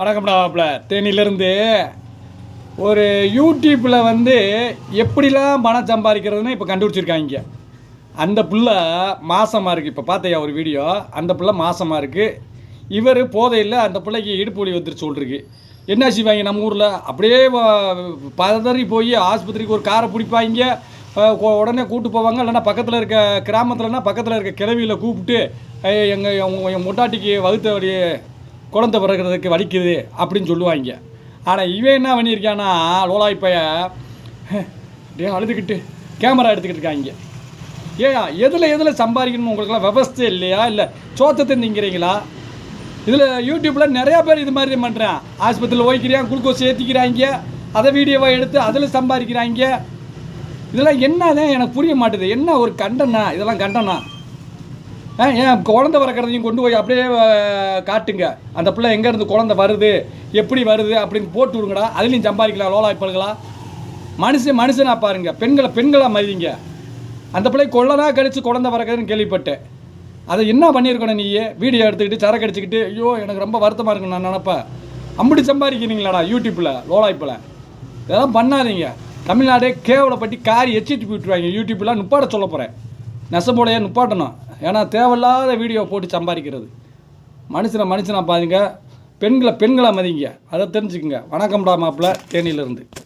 வணக்கம்டா மாப்பிள்ள தேனியிலேருந்து ஒரு யூடியூப்பில் வந்து எப்படிலாம் பணம் சம்பாதிக்கிறதுன்னு இப்போ கண்டுபிடிச்சிருக்காங்க. அந்த புள்ள மாசமாக இருக்குது இப்போ பார்த்தையா ஒரு வீடியோ? அந்த புள்ள மாசமாக இருக்குது இவர் போதையில் அந்த பிள்ளைக்கு இடுப்பு வலி வந்துட்டு சொல்லிருக்கு என்ன செய்வாங்க நம்ம ஊரில்? அப்படியே பதறி போய் ஆஸ்பத்திரிக்கு ஒரு காரை பிடிப்பாங்க. உடனே கூட்டு போவாங்க. இல்லைன்னா பக்கத்தில் இருக்க கிராமத்துலனா பக்கத்தில் இருக்க கிளவியில் கூப்பிட்டு எங்கள் என் முட்டாட்டிக்கு வகுத்த குழந்த பிறக்கிறதுக்கு வலிக்குது அப்படின்னு சொல்லுவாங்க. ஆனால் இவன் என்ன பண்ணியிருக்கானா லோலாய் பைய டே அழுதுகிட்டு கேமரா எடுத்துக்கிட்டு இருக்காங்க. ஏன் எதில் எதில் சம்பாதிக்கணும் உங்களுக்குலாம் விவஸ்தை இல்லையா? இல்லை சோத்தத்தை நீங்கிறீங்களா இதில் யூடியூப்பில் நிறையா பேர் இது மாதிரி பண்ணுறான் ஆஸ்பத்திரியில் ஓய்க்கிறான் குளுக்கோஸ் ஏற்றிக்கிறாங்க அதை வீடியோவாக எடுத்து அதில் சம்பாதிக்கிறாங்க. இதெல்லாம் என்னதான் எனக்கு புரிய மாட்டேது. என்ன ஒரு கண்டனா? இதெல்லாம் கண்டனா? ஏன் குழந்தை பிறக்கிறதையும் கொண்டு போய் அப்படியே காட்டுங்க. அந்த பிள்ளை எங்கேருந்து குழந்தை வருது எப்படி வருது அப்படின்னு போட்டு விடுங்கடா. அதுலேயும் சம்பாதிக்கலாம் லோலாய்ப்பல்களா மனுஷன் மனுஷனாக பாருங்கள் பெண்களை பெண்களாக மதிங்க. அந்த பிள்ளை கொள்ளனா கழித்து குழந்தை வரக்கிறதுன்னு கேள்விப்பட்டேன். அதை என்ன பண்ணியிருக்கணும் நீயே? வீடியோ எடுத்துக்கிட்டு சரக்கு அடிச்சுக்கிட்டு ஐயோ எனக்கு ரொம்ப வருத்தமாக இருக்குன்னு நான் நினப்பேன். அப்படி சம்பாதிக்கிறீங்களாடா யூடியூப்பில் லோலாய்ப்பில் இதெல்லாம் பண்ணாதீங்க. தமிழ்நாடே கேவலப்பட்டி காரி எச்சிட்டு போயிட்டுருவாங்க. யூடியூப்லாம் நுப்பாட சொல்ல போகிறேன் நெசப்போடையே நுப்பாட்டணும். ஏன்னா தேவையில்லாத வீடியோ போட்டு சம்பாதிக்கிறது. மனுஷனை மனுஷனாக பாருங்க. பெண்களை பெண்களை மதிங்க. அதை தெரிஞ்சுக்குங்க. வணக்கம்டா மாப்பிள்ள. தேனியிலிருந்து.